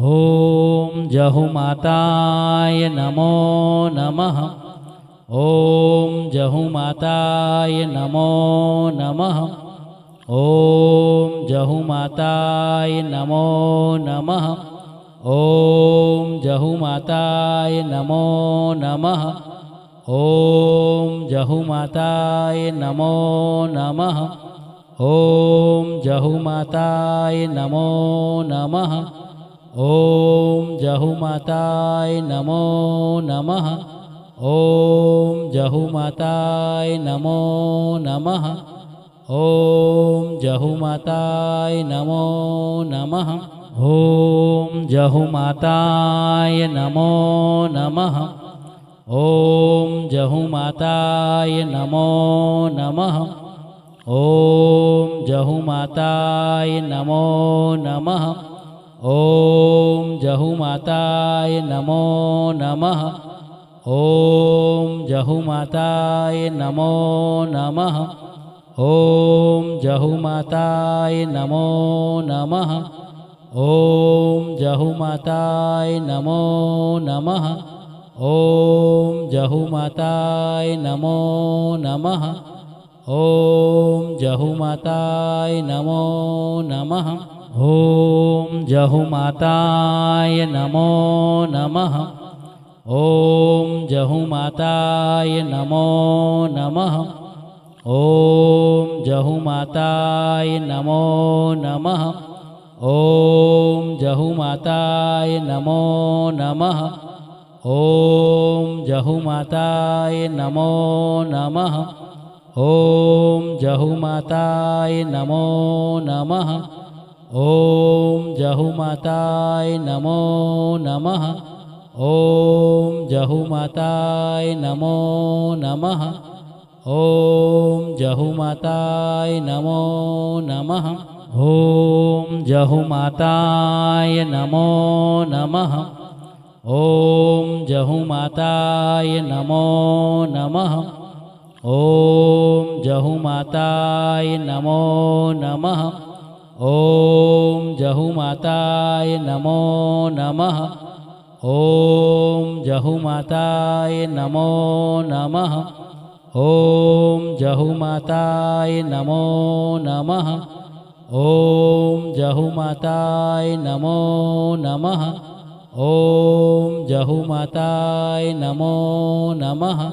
ॐ जहुमाताय नमो नमः। ॐ जहुमाताय नमो नमः। ॐ जहुमाताय नमो नमः। ॐ जहुमाताय नमो नमः। ॐ जहुमाताय नमो नमः। ॐ जहुमाताय नमो नमः ॐ जहुमाताय नमो नमः। ॐ जहुमाताय नमो नमः। ॐ जहुमाताय नमो नमः। ॐ जहुमाताय नमो नमः। ॐ जहुमाताय नमो नमः। ॐ जहुमाताय नमो नमः ॐ जहुमाताय नमो नमः। ॐ जहुमाताय नमो नमः। ॐ जहुमाताय नमो नमः। ॐ जहुमाताय नमो नमः। ॐ जहुमाताय नमो नमः। ॐ जहुमाताय नमो नमः ॐ जहुमाताय नमो नमः। ॐ जहुमाताय नमो नमः। ॐ जहुमाताय नमो नमः। ॐ जहुमाताय नमो नमः। ॐ जहुमाताय नमो नमः। ॐ जहुमाताय नमो नमः ॐ जहुमाताय नमो नमः। ॐ जहुमाताय नमो नमः। ॐ जहुमाताय नमो नमः। ॐ जहुमाताय नमो नमः। ॐ जहुमाताय नमो नमः। ॐ जहुमाताय नमो नमः ॐ जहुमाताय नमो नमः। ॐ जहुमाताय नमो नमः। ॐ जहुमाताय नमो नमः। ॐ जहुमाताय नमो नमः। ॐ जहुमाताय नमो नमः।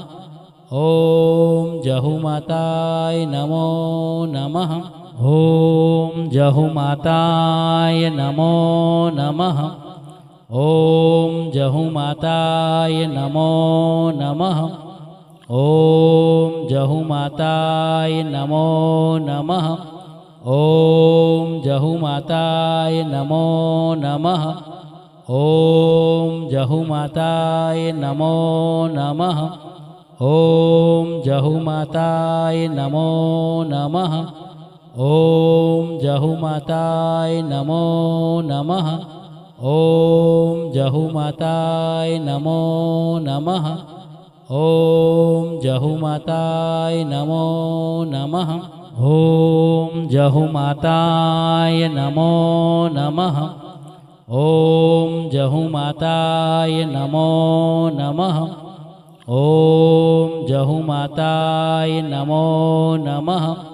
ॐ जहुमाताय नमो नमः ॐ जहुमाताय नमो नमः। ॐ जहुमाताय नमो नमः। ॐ जहुमाताय नमो नमः। ॐ जहुमाताय नमो नमः। ॐ जहुमाताय नमो नमः। ॐ जहुमाताय नमो नमः ॐ जहुमाताय नमो नमः। ॐ जहुमाताय नमो नमः। ॐ जहुमाताय नमो नमः। ॐ जहुमाताय नमो नमः। ॐ जहुमाताय नमो नमः। ॐ जहुमाताय नमो नमः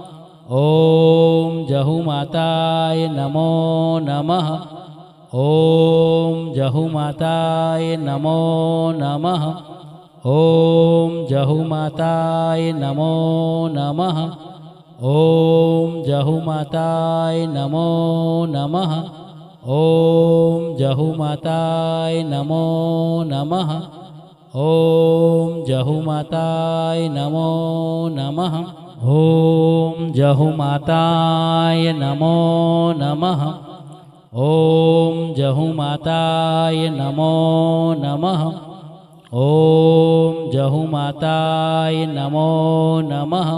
ॐ जहुमाताय नमो नमः। ॐ जहुमाताय नमो नमः। ॐ जहुमाताय नमो नमः। ॐ जहुमाताय नमो नमः। ॐ जहुमाताय नमो नमः। ॐ जहुमाताय नमो नमः ॐ जहुमाताय नमो नमः। ॐ जहुमाताय नमो नमः। ॐ जहुमाताय नमो नमः।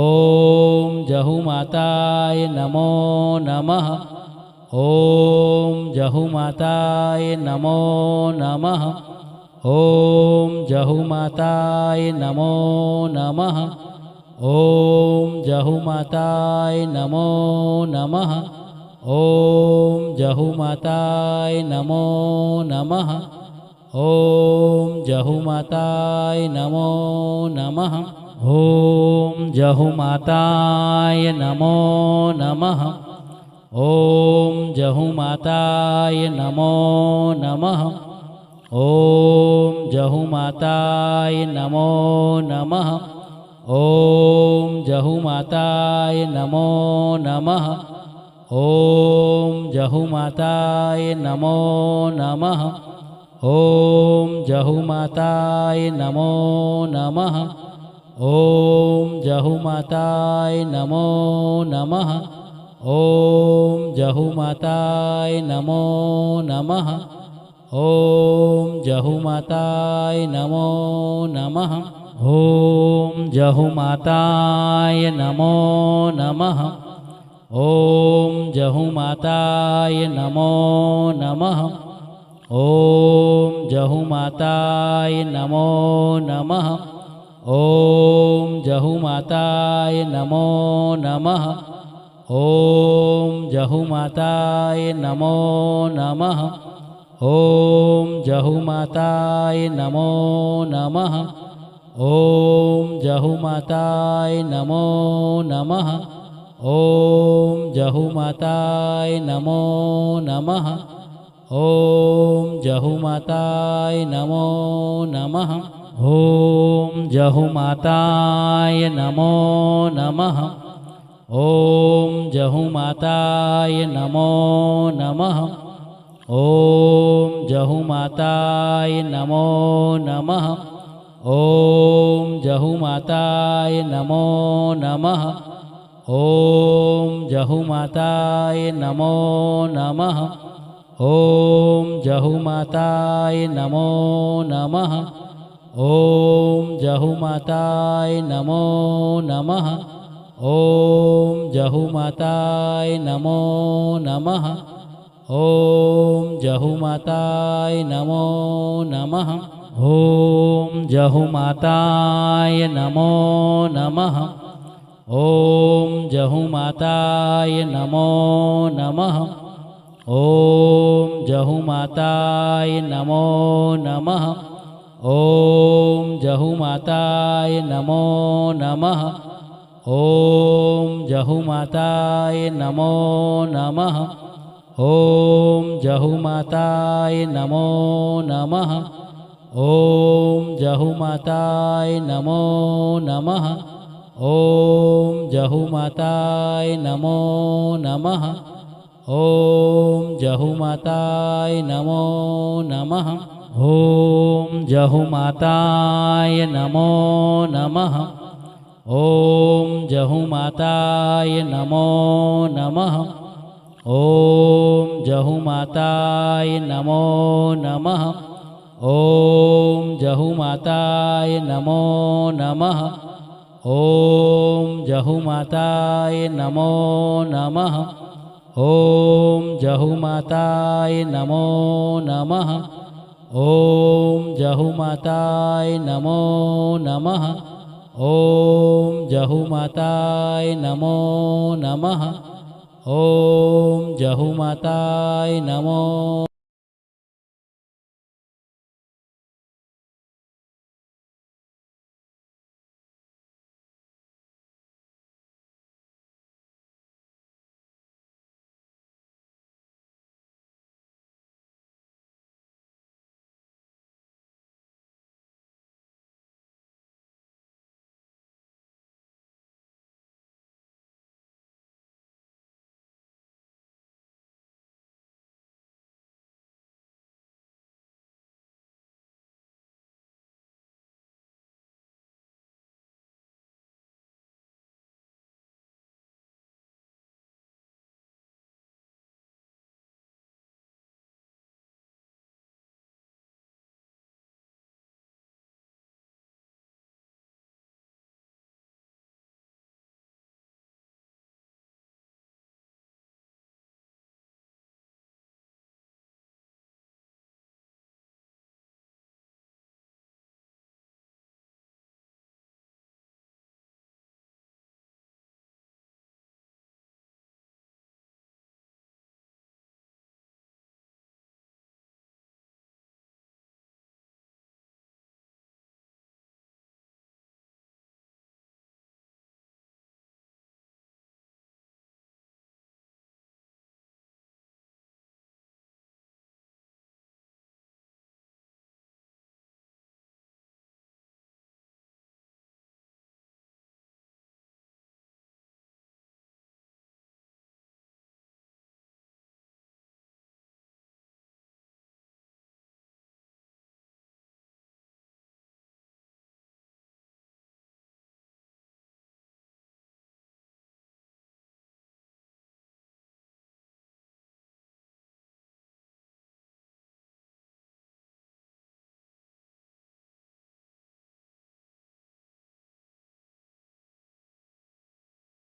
ॐ जहुमाताय नमो नमः। ॐ जहुमाताय नमो नमः। ॐ जहुमाताय नमो नमः ॐ जहुमाताय नमो नमः। ॐ जहुमाताय नमो नमः। ॐ जहुमाताय नमो नमः। ॐ जहुमाताय नमो नमः। ॐ जहुमाताय नमो नमः। ॐ जहुमाताय नमो नमः ॐ जहुमाताय नमो नमः। ॐ जहुमाताय नमो नमः। ॐ जहुमाताय नमो नमः। ॐ जहुमाताय नमो नमः। ॐ जहुमाताय नमो नमः। ॐ जहुमाताय नमो नमः ॐ जहुमाताय नमो नमः। ॐ जहुमाताय नमो नमः। ॐ जहुमाताय नमो नमः। ॐ जहुमाताय नमो नमः। ॐ जहुमाताय नमो नमः। ॐ जहुमाताय नमो नमः ॐ जहुमाताय नमो नमः। ॐ जहुमाताय नमो नमः। ॐ जहुमाताय नमो नमः। ॐ जहुमाताय नमो नमः। ॐ जहुमाताय नमो नमः। ॐ जहुमाताय नमो नमः। ॐ जहुमाताय नमो नमः। ॐ जहुमाताय नमो नमः। ॐ जहुमाताय नमो नमः। ॐ जहुमाताय नमो नमः। ॐ जहुमाताय नमो नमः। ॐ जहुमाताय नमो नमः ॐ जहुमाताय नमो नमः। ॐ जहुमाताय नमो नमः। ॐ जहुमाताय नमो नमः। ॐ जहुमाताय नमो नमः। ॐ जहुमाताय नमो नमः। ॐ जहुमाताय नमो नमः ॐ जहुमाताय नमो नमः। ॐ जहुमाताय नमो नमः। ॐ जहुमाताय नमो नमः। ॐ जहुमाताय नमो नमः। ॐ जहुमाताय नमो नमः। ॐ जहुमाताय नमो नमः ॐ जहुमाताय नमो नमः। ॐ जहुमाताय नमो नमः। ॐ जहुमाताय नमो नमः। ॐ जहुमाताय नमो नमः। ॐ जहुमाताय नमो नमः। ॐ जहुमाताय नमो